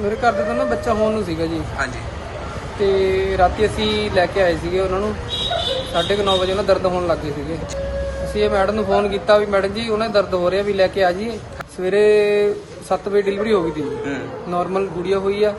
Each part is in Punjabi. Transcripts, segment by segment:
ਮੇਰੇ ਘਰ ਦੇ ਤੋਂ ਨਾ ਬੱਚਾ ਹੋਣ ਨੂੰ ਸੀਗਾ ਜੀ। ਹਾਂਜੀ। ਤੇ ਰਾਤੀ ਅਸੀਂ ਲੈ ਕੇ ਆਏ ਸੀਗੇ ਉਹਨਾਂ ਨੂੰ। 9:30 ਵਜੇ ਉਹਨਾਂ ਦਰਦ ਹੋਣ ਲੱਗ ਗਏ ਸੀਗੇ। ਅਸੀਂ ਇਹ ਮੈਡਮ ਨੂੰ ਫੋਨ ਕੀਤਾ ਵੀ ਮੈਡਮ ਜੀ ਉਹਨਾਂ ਦਰਦ ਹੋ ਰਿਹਾ ਵੀ ਲੈ ਕੇ ਆ ਜਾਈਏ ਸਵੇਰੇ 7 ਵਜੇ ਡਿਲੀਵਰੀ ਹੋ ਗਈ ਸੀ ਨਾਰਮਲ ਗੁੜੀਆ ਹੋਈ ਆ।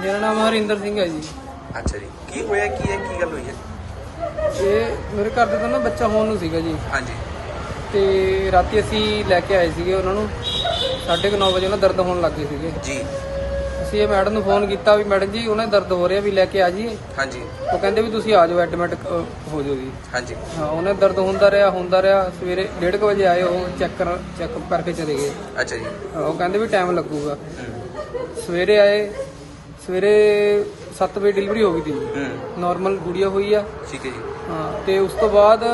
ਮੇਰਾ ਨਾਮ ਹਰਿੰਦਰ ਸਿੰਘ ਹੈ ਜੀ। ਅੱਛਾ ਜੀ। ਕੀ ਹੋਇਆ ਕੀ ਹੈ ਕੀ ਗੱਲ ਹੋਈ ਹੈ? ਇਹ ਮੇਰੇ ਘਰ ਦੇ ਤੋਂ ਨਾ ਬੱਚਾ ਹੋਣ ਨੂੰ ਸੀਗਾ ਜੀ। ਹਾਂਜੀ। ਤੇ ਰਾਤੀ ਅਸੀਂ ਲੈ ਕੇ ਆਏ ਸੀਗੇ ਉਹਨਾਂ ਨੂੰ। 9:30 ਵਜੇ ਉਹਨਾਂ ਦਰਦ ਹੋਣ ਲੱਗ ਗਏ ਸੀਗੇ। ਜੀ। ਅਸੀਂ ਇਹ ਮੈਡਮ ਨੂੰ ਫੋਨ ਕੀਤਾ ਵੀ ਮੈਡਮ ਜੀ ਉਹਨਾਂ ਦਰਦ ਹੋ ਰਿਹਾ ਵੀ ਲੈ ਕੇ ਆ ਜਾਈਏ। ਹਾਂਜੀ। ਉਹ ਕਹਿੰਦੇ ਵੀ ਤੁਸੀਂ ਆ ਜਾਓ ਐਡਮਿਟ ਹੋ ਜਾਓ ਜੀ। ਹਾਂਜੀ। ਹਾਂ ਉਹਨੇ ਦਰਦ ਹੁੰਦਾ ਰਿਹਾ ਹੁੰਦਾ ਰਿਹਾ। ਸਵੇਰੇ 1:30 ਵਜੇ ਆਏ ਉਹ ਚੈੱਕ ਕਰ ਚੈੱਕ ਕਰਕੇ ਚਲੇ ਗਏ। ਅੱਛਾ ਜੀ। ਉਹ ਕਹਿੰਦੇ ਵੀ ਟਾਈਮ ਲੱਗੂਗਾ। ਸਵੇਰੇ ਆਏ ਸਵੇਰੇ 7 ਵਜੇ ਡਿਲੀਵਰੀ ਹੋ ਗਈ ਸੀ ਹੂੰ। ਨਾਰਮਲ ਗੁੜੀਆ ਹੋਈ ਆ। ਠੀਕ ਹੈ ਜੀ। ਹਾਂ ਤੇ ਉਸ ਤੋਂ ਬਾਅਦ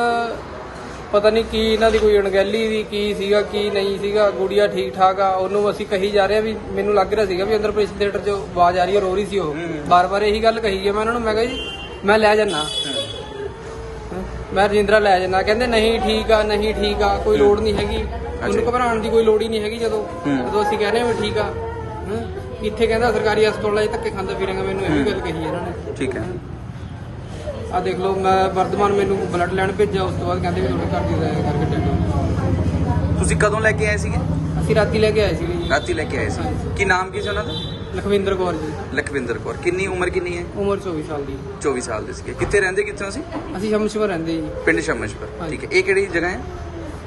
ਪਤਾ ਨਹੀਂ ਕੀ ਇਹਨਾਂ ਦੀ ਕੋਈ ਅਣਗਹਿਲੀ ਦੀ ਕੀ ਸੀਗਾ ਕੀ ਨਹੀਂ ਸੀਗਾ ਗੁੜੀਆ ਠੀਕ ਠਾਕ ਆ। ਉਹਨੂੰ ਅਸੀਂ ਕਹੀ ਜਾ ਰਹੇ ਆ ਵੀ ਮੈਨੂੰ ਲੱਗ ਰਿਹਾ ਸੀਗਾ ਵੀ ਅੰਦਰ ਆਪਰੇਸ਼ਨ ਥੀਏਟਰ 'ਚ ਆਵਾਜ਼ ਆ ਰਹੀ ਹੈ ਰੋ ਰਹੀ ਸੀ ਉਹ। ਬਾਰ-ਬਾਰ ਇਹੀ ਗੱਲ ਕਹੀ ਹੈ ਮੈਂ ਉਹਨਾਂ ਨੂੰ ਮੈਂ ਕਿਹਾ ਜੀ ਮੈਂ ਲੈ ਜਾਣਾ ਮੈਂ ਰਜਿੰਦਰਾ ਲੈ ਜਾਣਾ ਕਹਿੰਦੇ ਨਹੀਂ ਠੀਕ ਆ ਨਹੀਂ ਠੀਕ ਆ ਕੋਈ ਲੋੜ ਨਹੀਂ ਹੈਗੀ। ਉਹਨੂੰ ਘਬਰਾਉਣ ਦੀ ਕੋਈ ਲੋੜ ਹੀ ਨਹੀਂ ਹੈਗੀ ਜਦੋਂ। ਜਦੋਂ ਅਸੀਂ ਕਹਿੰਦੇ ਆ ਵੀ ਠੀਕ ਆ। ਹਾਂ। ਇੱਥੇ ਕਹਿੰਦਾ ਸਰਕਾਰੀ ਹਸਪਤਾਲਾਂ 'ਚ ਧੱਕੇ ਖਾਂਦਾ ਫਿਰਾਂਗਾ ਮੈਨੂੰ ਇਹ ਵੀ ਗੱਲ ਕਹੀ ਇਹਨਾਂ ਨੇ। ਠੀਕ ਹੈ। ਆ ਦੇਖ ਲਓ ਮੈਂ ਵਰਧਮਾਨ ਮੈਨੂੰ ਬਲੱਡ ਲੈਣ ਭੇਜਿਆ ਉਸ ਤੋਂ ਬਾਅਦ ਕਹਿੰਦੇ ਵੀ ਤੁਹਾਡੇ ਘਰ ਦੀ ਜਾਇਆ ਕਰਕੇ ਡੈਡ ਤੁਸੀਂ ਕਦੋਂ ਲੈ ਕੇ ਆਏ ਸੀਗੇ? ਅਸੀਂ ਰਾਤੀ ਲੈ ਕੇ ਆਏ ਸੀਗੇ ਜੀ। ਰਾਤੀ ਲੈ ਕੇ ਆਏ ਸੀ। ਕੀ ਨਾਮ ਕੀ ਸੀ ਉਹਨਾਂ ਦਾ? ਲਖਵਿੰਦਰ ਕੌਰ ਜੀ। ਲਖਵਿੰਦਰ ਕੌਰ। ਕਿੰਨੀ ਉਮਰ ਕਿੰਨੀ ਹੈ? ਉਮਰ 24 ਸਾਲ ਦੀ। 24 ਸਾਲ ਦੇ ਸੀਗੇ। ਕਿੱਥੇ ਰਹਿੰਦੇ ਕਿੱਥੋਂ ਸੀ? ਅਸੀਂ ਸ਼ਮਸ਼ਵਰ ਰਹਿੰਦੇ ਜੀ। ਪਿੰਡ ਸ਼ਮਸ਼ਪੁਰ। ਠੀਕ ਹੈ। ਇਹ ਕਿਹੜੀ ਜਗ੍ਹਾ ਹੈ?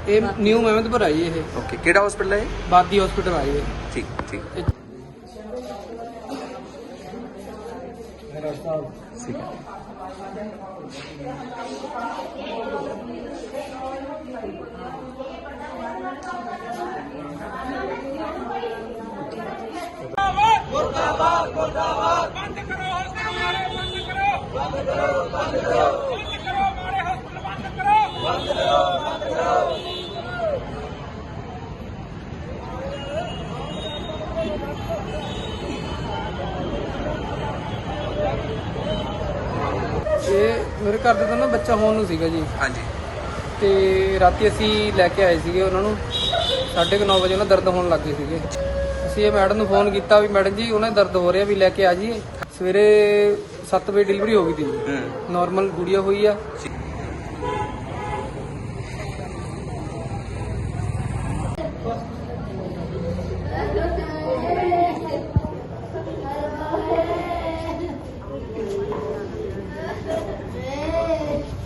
ਇਹ ਨਿਊ ਮਹਿਮਦਪੁਰ ਆਈ ਇਹ। ਓਕੇ ਕਿਹੜਾ ਹਸਪੀਟਲ ਹੈ? ਬਾਦੀ ਹਸਪੀਟਲ ਆਈ ਇਹ। ਠੀਕ ਠੀਕ। ਠੀਕ ਹੈ ਬੰਦ ਕਰੋ ਹਸਪਤਾਲ ਬੰਦ ਕਰੋ। ਬੰਦ ਕਰੋ ਬੰਦ ਕਰੋ ਮਾਰੇ ਹਸਪਤਾਲ ਬੰਦ ਕਰੋ ਬੰਦ ਕਰੋ ਬੰਦ ਕਰੋ ਇਹ ਮੇਰੇ ਘਰ ਦੇ ਤੋਂ ਨਾ ਬੱਚਾ ਹੋਣ ਨੂੰ ਸੀਗਾ ਜੀ। ਹਾਂਜੀ। ਤੇ ਰਾਤੀ ਅਸੀਂ ਲੈ ਕੇ ਆਏ ਸੀਗੇ ਉਹਨਾਂ ਨੂੰ। 9:30 ਵਜੇ ਉਹਨਾਂ ਦਰਦ ਹੋਣ ਲੱਗ ਗਏ ਸੀਗੇ। ਅਸੀਂ ਇਹ ਮੈਡਮ ਨੂੰ ਫੋਨ ਕੀਤਾ ਵੀ ਮੈਡਮ ਜੀ ਉਹਨਾਂ ਦਰਦ ਹੋ ਰਿਹਾ ਵੀ ਲੈ ਕੇ ਆ ਜਾਈਏ ਸਵੇਰੇ 7 ਵਜੇ ਡਿਲੀਵਰੀ ਹੋ ਗਈ ਸੀ ਨਾਰਮਲ ਗੁੜੀਆ ਹੋਈ ਆ।